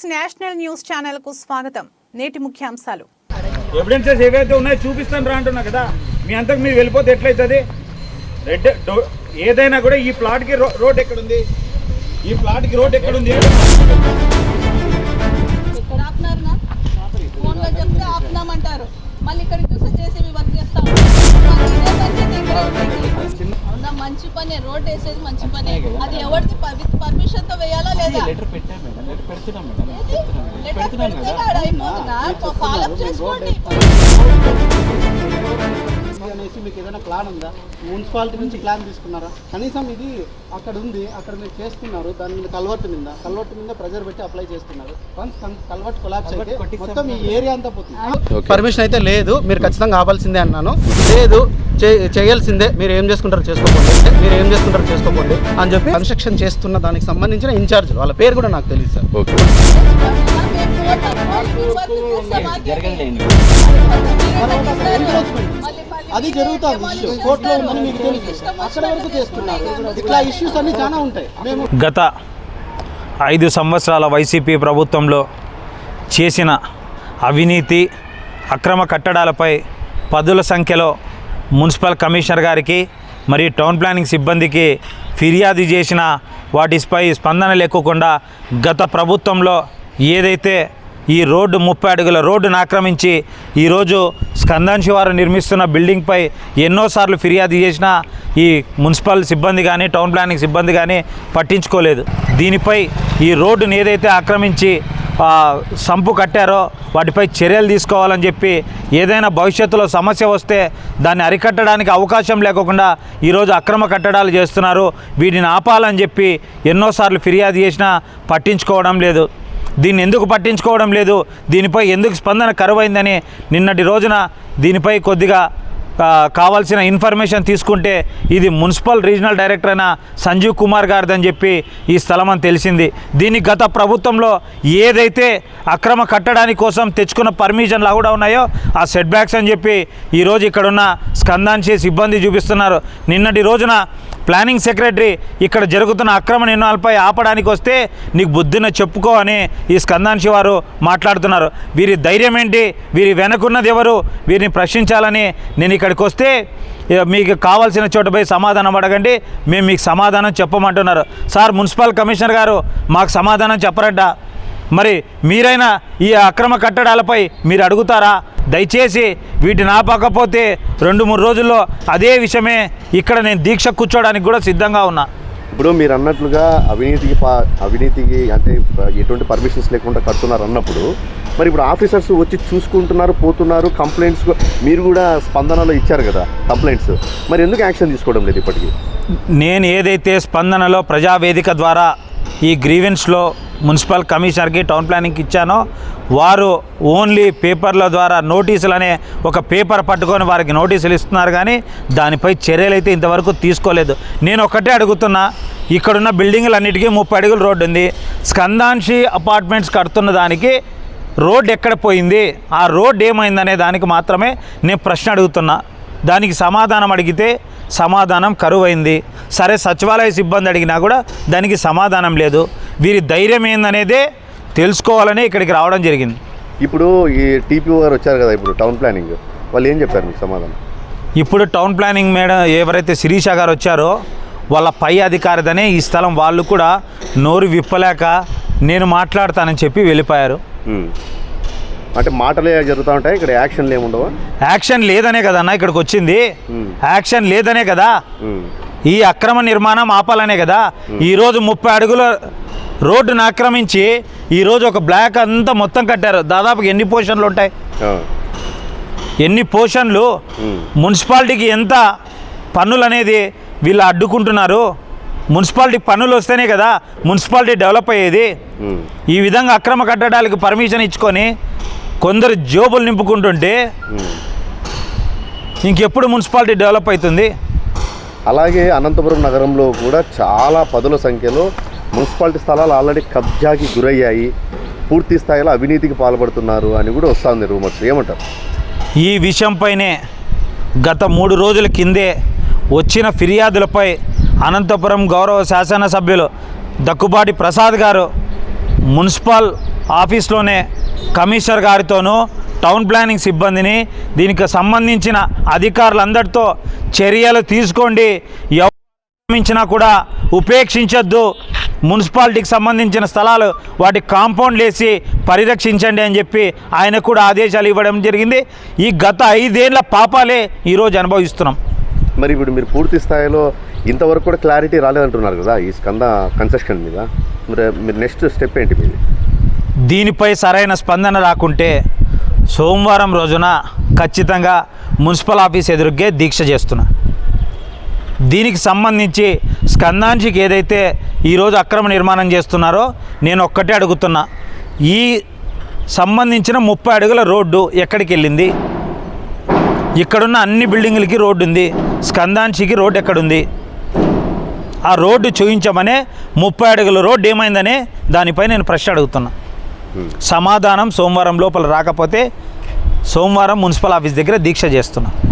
Six national news ఛానల్కు స్వాగతం. నేటి ముఖ్యాంశాలు. ఎవిడెన్సెస్ ఏవైతే ఉన్నాయో చూపిస్తాను రా అంటున్నా కదా. మీ అంతకు మీరు వెళ్ళిపోతే ఎట్లయితుంది? రెడ్ ఏదైనా కూడా ఈ ప్లాట్కి రోడ్ ఎక్కడుంది? ఈ ప్లాట్కి రోడ్ ఎక్కడుంది? ఇక్కడ ఆపునామంటారు. మళ్ళీ ఇక్కడికి చూస్తే చేసేవి వర్క్ చేస్తాం. ఇక్కడ మంచి పనే. రోడ్ వేసేది మంచి పనే. అది ఎవరిది విత్ పర్మిషన్తో వేయాలా లేదా? లెటర్ పెడితే కాడ అయిపోతుందా ఫాలో చేసుకోండి. అనేసి మీకు ఏదైనా ప్లాన్ ఉందా మున్సిపాలిటీ నుంచి ప్లాన్ తీసుకున్నారా కనీసం ఇది అక్కడ ఉంది అక్కడ మీరు చేస్తున్నారు దాని మీద కల్వర్ట్ మీద కల్వర్ట్ మీద ప్రెజర్ పెట్టి అప్లై చేస్తున్నారు వన్స్ కల్వర్ట్ కొలాప్స్ అయితే మొత్తం ఈ ఏరియా అంతా పోతుంది పర్మిషన్ అయితే లేదు మీరు ఖచ్చితంగా ఆపాల్సిందే అన్నాను లేదు చేయాల్సిందే మీరు ఏం చేసుకుంటారో చేసుకోకండి అంటే మీరు ఏం చేసుకుంటారో చేసుకోకండి అని చెప్పి కన్స్ట్రక్షన్ చేస్తున్న దానికి సంబంధించిన ఇన్ఛార్జ్ వాళ్ళ పేరు కూడా నాకు తెలియదు సార్ అన్ని జరుగుతాయి ఇష్యూ. కోర్టులో ఉందని మీకు తెలుసు. అక్కడ వరకు చేస్తున్నారు. ఇట్లా ఇష్యూస్ అన్ని చాలా ఉంటాయి. మేము గత ఐదు సంవత్సరాల వైసీపీ ప్రభుత్వంలో చేసిన అవినీతి అక్రమ కట్టడాలపై పదుల సంఖ్యలో మున్సిపల్ కమిషనర్ గారికి మరియు టౌన్ ప్లానింగ్ సిబ్బందికి ఫిర్యాదు చేసిన వాటిపై స్పందన లేకుండా గత ప్రభుత్వంలో ఏదైతే ఈ రోడ్డు ముప్పై అడుగుల రోడ్డును ఆక్రమించి ఈరోజు స్కందన్ వారు నిర్మిస్తున్న బిల్డింగ్పై ఎన్నోసార్లు ఫిర్యాదు చేసినా ఈ మున్సిపల్ సిబ్బంది కానీ టౌన్ ప్లానింగ్ సిబ్బంది కానీ పట్టించుకోలేదు. దీనిపై ఈ రోడ్డును ఏదైతే ఆక్రమించి సంపు కట్టారో వాటిపై చర్యలు తీసుకోవాలని చెప్పి ఏదైనా భవిష్యత్తులో సమస్య వస్తే దాన్ని అరికట్టడానికి అవకాశం లేకుండా ఈరోజు అక్రమ కట్టడాలు చేస్తున్నారు. వీటిని ఆపాలని చెప్పి ఎన్నోసార్లు ఫిర్యాదు చేసినా పట్టించుకోవడం లేదు. దీన్ని ఎందుకు పట్టించుకోవడం లేదు? దీనిపై ఎందుకు స్పందన కరువైందని నిన్నటి రోజున దీనిపై కొద్దిగా కావాల్సిన ఇన్ఫర్మేషన్ తీసుకుంటే ఇది మున్సిపల్ రీజనల్ డైరెక్టర్ అయిన సంజీవ్ కుమార్ గారిదని చెప్పి ఈ స్థలం అని తెలిసింది. దీన్ని గత ప్రభుత్వంలో ఏదైతే అక్రమ కట్టడానికి కోసం తెచ్చుకున్న పర్మిషన్లు కూడా ఉన్నాయో ఆ సెట్ బ్యాక్స్ అని చెప్పి ఈరోజు ఇక్కడున్న స్కందాంశి సిబ్బంది చూపిస్తున్నారు. నిన్నటి రోజున ప్లానింగ్ సెక్రటరీ ఇక్కడ జరుగుతున్న అక్రమ నిర్ణయాలపై ఆపడానికి వస్తే నీకు బుద్ధిన చెప్పుకో అని ఈ స్కందాంశి వారు మాట్లాడుతున్నారు. వీరి ధైర్యం ఏంటి? వీరి వెనకున్నది ఎవరు? వీరిని ప్రశ్నించాలని నేను ఇక్కడికి వస్తే మీకు కావాల్సిన చోటుపై సమాధానం అడగండి. మేము మీకు సమాధానం చెప్పమంటున్నారు. సార్ మున్సిపల్ కమిషనర్ గారు మాకు సమాధానం చెప్పరంట. మరి మీరైనా ఈ అక్రమ కట్టడాలపై మీరు అడుగుతారా? దయచేసి వీటిని ఆపకపోతే రెండు మూడు రోజుల్లో అదే విషయమే ఇక్కడ నేను దీక్ష కూర్చోడానికి కూడా సిద్ధంగా ఉన్నా. ఇప్పుడు మీరు అన్నట్లుగా అవినీతికి పా అవినీతికి అంటే ఎటువంటి పర్మిషన్స్ లేకుండా కడుతున్నారు అన్నప్పుడు మరి ఇప్పుడు ఆఫీసర్స్ వచ్చి చూసుకుంటున్నారు పోతున్నారు కంప్లైంట్స్ మీరు కూడా స్పందనలో ఇచ్చారు కదా కంప్లైంట్స్. మరి ఎందుకు యాక్షన్ తీసుకోవడం లేదు ఇప్పటికీ? నేను ఏదైతే స్పందనలో ప్రజావేదిక ద్వారా ఈ గ్రీవెన్స్లో మున్సిపల్ కమిషనర్కి టౌన్ ప్లానింగ్కి ఇచ్చానో. వారు ఓన్లీ పేపర్ల ద్వారా నోటీసులు అనే ఒక పేపర్ పట్టుకొని వారికి నోటీసులు ఇస్తున్నారు కానీ దానిపై చర్యలు అయితే ఇంతవరకు తీసుకోలేదు. నేను ఒకటే అడుగుతున్నా ఇక్కడున్న బిల్డింగులన్నిటికీ ముప్పై అడుగుల రోడ్డు ఉంది. స్కందాంశి అపార్ట్మెంట్స్ కడుతున్న దానికి రోడ్ ఎక్కడ పోయింది? ఆ రోడ్ ఏమైందనే దానికి మాత్రమే నేను ప్రశ్న అడుగుతున్నా. దానికి సమాధానం అడిగితే సమాధానం కరువైంది. సరే సచివాలయ సిబ్బంది అడిగినా కూడా దానికి సమాధానం లేదు. వీరి ధైర్యం ఏందనేదే తెలుసుకోవాలని ఇక్కడికి రావడం జరిగింది. ఇప్పుడు ఈ టీపీఓ గారు వచ్చారు కదా ఇప్పుడు టౌన్ ప్లానింగ్. వాళ్ళు ఏం చెప్పారు మీకు సమాధానం? ఇప్పుడు టౌన్ ప్లానింగ్ మేడం ఎవరైతే శిరీష గారు వచ్చారో వాళ్ళ పై అధికారిదనే ఈ స్థలం వాళ్ళు కూడా నోరు విప్పలేక నేను మాట్లాడతానని చెప్పి వెళ్ళిపోయారు. అంటే మాటలే జరుగుతూ ఉంటాయి ఇక్కడ యాక్షన్లు ఏముండవా యాక్షన్ లేదనే కదన్నా ఇక్కడికి వచ్చింది. యాక్షన్ లేదనే కదా. ఈ అక్రమ నిర్మాణం ఆపాలనే కదా? ఈరోజు ముప్పై అడుగుల రోడ్డును ఆక్రమించి ఈరోజు ఒక బ్లాక్ అంతా మొత్తం కట్టారు. దాదాపు ఎన్ని పోర్షన్లు ఉంటాయి. ఎన్ని పోర్షన్లు ఉమ్. మున్సిపాలిటీకి ఎంత పన్నులు అనేది వీళ్ళు అడ్డుకుంటున్నారు. మున్సిపాలిటీ పన్నులు వస్తేనే కదా మున్సిపాలిటీ డెవలప్ అయ్యేది. ఈ విధంగా అక్రమ కట్టడాలకు పర్మిషన్ ఇచ్చుకొని కొందరు జోబులు నింపుకుంటుంటే. ఇంకెప్పుడు మున్సిపాలిటీ డెవలప్ అవుతుంది? అలాగే అనంతపురం నగరంలో కూడా చాలా పదుల సంఖ్యలో మున్సిపాలిటీ స్థలాలు ఆల్రెడీ కబ్జాకి గురయ్యాయి. పూర్తి స్థాయిలో అవినీతికి పాల్పడుతున్నారు అని కూడా వస్తుంది రూమర్స్. ఏమంటారు? ఈ విషయంపైనే గత మూడు రోజుల కిందే వచ్చిన ఫిర్యాదులపై అనంతపురం గౌరవ శాసనసభ్యులు దక్కుబాటి ప్రసాద్ గారు మున్సిపల్ ఆఫీస్లోనే కమిషనర్ గారితోనూ టౌన్ ప్లానింగ్ సిబ్బందిని దీనికి సంబంధించిన అధికారులందరితో చర్యలు తీసుకోండి. ఎవరించినా కూడా ఉపేక్షించొద్దు. మున్సిపాలిటీకి సంబంధించిన స్థలాలు వాటి కాంపౌండ్లు వేసి పరిరక్షించండి అని చెప్పి ఆయన కూడా ఆదేశాలు ఇవ్వడం జరిగింది. ఈ గత ఐదేళ్ళ పాపాలే ఈరోజు అనుభవిస్తున్నాం. మరి ఇప్పుడు మీరు పూర్తి స్థాయిలో ఇంతవరకు కూడా క్లారిటీ రాలేదంటున్నారు కదా ఈ స్కంద కన్సెషన్ మీద. మరి మీరు నెక్స్ట్ స్టెప్ ఏంటి మీది? దీనిపై సరైన స్పందన రాకుంటే సోమవారం రోజున ఖచ్చితంగా మున్సిపల్ ఆఫీస్ ఎదురుగ్గే దీక్ష చేస్తున్నా. దీనికి సంబంధించి స్కందాంశికి ఏదైతే ఈరోజు అక్రమ నిర్మాణం చేస్తున్నారో నేను ఒక్కటే అడుగుతున్నా. ఈ సంబంధించిన ముప్పై అడుగుల రోడ్డు ఎక్కడికి వెళ్ళింది? ఇక్కడున్న అన్ని బిల్డింగులకి రోడ్డు ఉంది స్కందాంశికి రోడ్డు ఎక్కడుంది? ఆ రోడ్డు చూపించమనే ముప్పై అడుగుల రోడ్డు ఏమైందనే దానిపై నేను ప్రశ్న అడుగుతున్నా. సమాధానం సోమవారం లోపల రాకపోతే సోమవారం మున్సిపల్ ఆఫీస్ దగ్గర దీక్ష చేస్తున్నా.